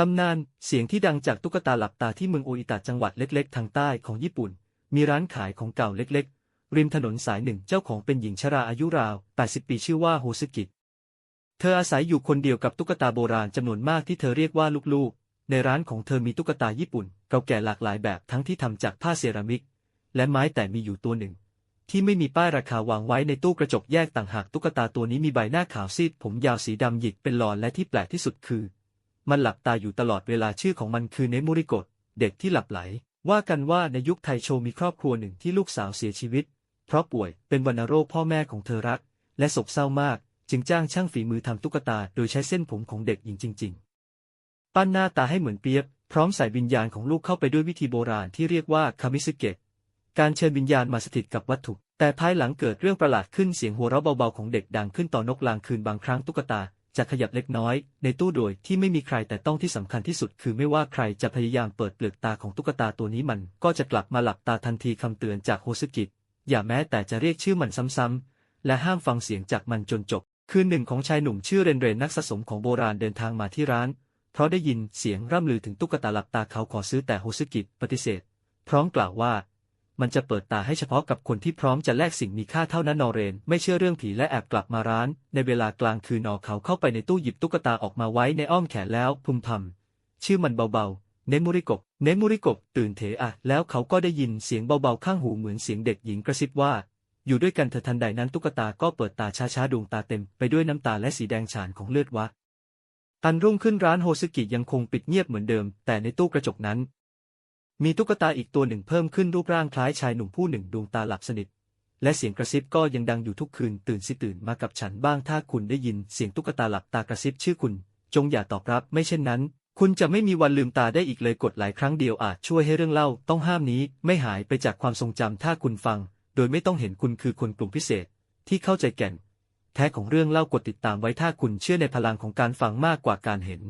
ตำนาน เสียงที่ดังจากตุ๊กตาหลับตาที่เมืองโออิตะจังหวัดเล็กๆ ทางใต้ของญี่ปุ่น มีร้านขายของเก่าเล็กๆ ริมถนนสายหนึ่งเจ้าของเป็นหญิงชราอายุราว 80 ปีชื่อว่าโฮซึกิเธออาศัยอยู่คนเดียวกับตุ๊กตาโบราณจำนวนมากที่เธอเรียกว่าลูกๆ ในร้านของเธอมีตุ๊กตาญี่ปุ่นเก่าแก่หลากหลายแบบทั้งที่ทำจากผ้าเซรามิก และไม้แต่มีอยู่ตัวหนึ่ง ที่ไม่มีป้ายราคาวางไว้ในตู้กระจกแยกต่างหากตุ๊กตาตัวนี้มีใบหน้าขาวซีดผมยาวสีดำหยิกเป็นหลอนและที่แปลกที่สุดคือ มันหลับตาอยู่ตลอดเวลาชื่อของมันคือเนมุริโกะเด็กที่หลับไหล ว่ากันว่าในยุคไทโชมีครอบครัวหนึ่งที่ลูกสาวเสียชีวิต เพราะป่วยเป็นวัณโรคพ่อแม่ของเธอรัก และโศกเศร้ามาก จึงจ้างช่างฝีมือทำตุ๊กตาโดยใช้เส้นผมของเด็กหญิงจริง ๆ ปั้นหน้าตาให้เหมือนเปียบ พร้อมใส่วิญญาณของลูกเข้าไปด้วยวิธีโบราณที่เรียกว่าคามิสเกะการเชิญวิญญาณมาสถิตกับวัตถุ แต่ภายหลังเกิดเรื่องประหลาดขึ้นเสียงหัวเราะเบาๆของเด็กดังขึ้นต่อนกลางคืนบางครั้งตุ๊กตา จะขยับเล็กน้อย ในตู้โดยที่ไม่มีใครแต่ต้องที่สำคัญที่สุด คือไม่ว่าใครจะพยายามเปิดเปลือกตาของตุ๊กตาตัวนี้มันก็จะกลับมาหลับตาทันทีคำเตือนจากโฮซึกิอย่าแม้แต่จะเรียกชื่อมันซ้ำๆและห้ามฟังเสียงจากมันจนจบ คืนหนึ่งของชายหนุ่มชื่อเรนเรนนักสะสมของโบราณเดินทางมาที่ร้าน เพราะได้ยินเสียงร่ำลือถึงตุ๊กตาหลับตาเขาขอซื้อแต่โฮซึกิปฏิเสธ พร้อมกล่าวว่า มันจะเปิดตาให้เฉพาะกับคนที่พร้อมจะแลกสิ่งมีค่าเท่านั้นนอเรน ไม่เชื่อเรื่องผีและแอบกลับมาร้าน ในเวลากลางคืนนอเขาเข้าไปในตู้หยิบตุ๊กตาออกมาไว้ในอ้อมแขนแล้วพึมพำชื่อมันเบาๆ เนมุริโกะเนมุริโกะตื่นเถอะแล้วเขาก็ได้ยินเสียงเบาๆข้างหูเหมือนเสียงเด็กหญิงกระซิบว่า อยู่ด้วยกันเถอทันใดนั้นตุ๊กตาก็เปิดตาช้าๆดวงตาเต็มไปด้วยน้ำตาและสีแดงฉานของเลือดวะอันรุ่งขึ้นร้านโฮซึกิยังคงปิดเงียบเหมือนเดิม แต่ในตู้กระจกนั้น มีตุ๊กตาอีกตัวหนึ่งเพิ่มขึ้นรูปร่างคล้ายชายหนุ่มผู้หนึ่งดวงตาหลับสนิท และเสียงกระซิบก็ยังดังอยู่ทุกคืนตื่นสิตื่นมากับฉันบ้างถ้าคุณได้ยินเสียงตุ๊กตาหลับตากระซิบชื่อคุณ จงอย่าตอบรับไม่เช่นนั้น คุณจะไม่มีวันลืมตาได้อีกเลยกดหลายครั้งเดียวอาจช่วยให้เรื่องเล่าต้องห้ามนี้ไม่หายไปจากความทรงจำถ้าคุณฟัง โดยไม่ต้องเห็นคุณคือคนกลุ่มพิเศษ ที่เข้าใจแก่น แท้ของเรื่องเล่ากดติดตามไว้ถ้าคุณเชื่อในพลังของการฟังมากกว่าการเห็น